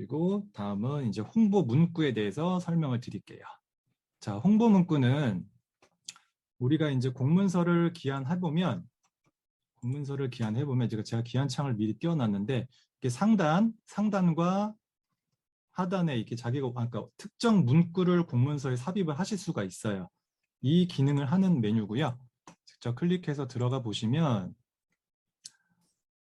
그리고 다음은 이제 홍보 문구에 대해서 설명을 드릴게요. 자, 홍보 문구는 우리가 이제 공문서를 기한해 보면 공문서를 기한해 보면 제가 제가 기한창을 미리 띄워놨는데 이게 상단 상단과 하단에 이렇게 자기가 아, 그러니까 특정 문구를 공문서에 삽입을 하실 수가 있어요. 이 기능을 하는 메뉴고요. 직접 클릭해서 들어가 보시면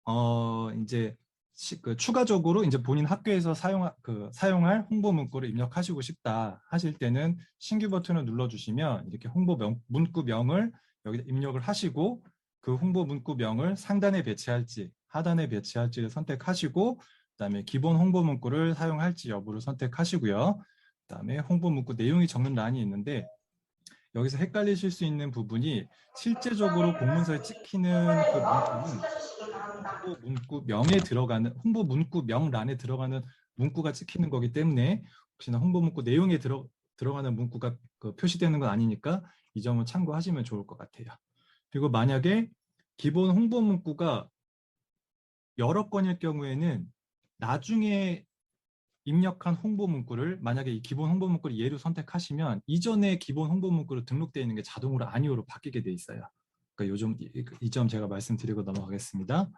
어 이제 시- 그 추가적으로 이제 본인 학교에서 사용 그 사용할 홍보 문구를 입력하시고 싶다 하실 때는 신규 버튼을 눌러 주시면 이렇게 홍보 명, 문구명을 여기다 입력을 하시고 그 홍보 문구명을 상단에 배치할지 하단에 배치할지를 선택하시고 그다음에 기본 홍보 문구를 사용할지 여부를 선택하시고요. 그다음에 홍보 문구 내용이 적는 란이 있는데 여기서 헷갈리실 수 있는 부분이 실제적으로 공문서에 찍히는 그 문구는 홍보 문구 명에 들어가는 홍보 문구 명란에 들어가는 문구가 찍히는 거기 때문에 혹시나 홍보 문구 내용에 들어 들어가는 문구가 그 표시되는 건 아니니까 이 점을 참고하시면 좋을 것 같아요. 그리고 만약에 기본 홍보 문구가 여러 건일 경우에는 나중에 입력한 홍보 문구를 만약에 이 기본 홍보 문구를 예로 선택하시면 이전에 기본 홍보 문구로 등록되어 있는 게 자동으로 아니오로 바뀌게 돼 있어요. 그러니까 요즘 이 점 제가 말씀드리고 넘어가겠습니다.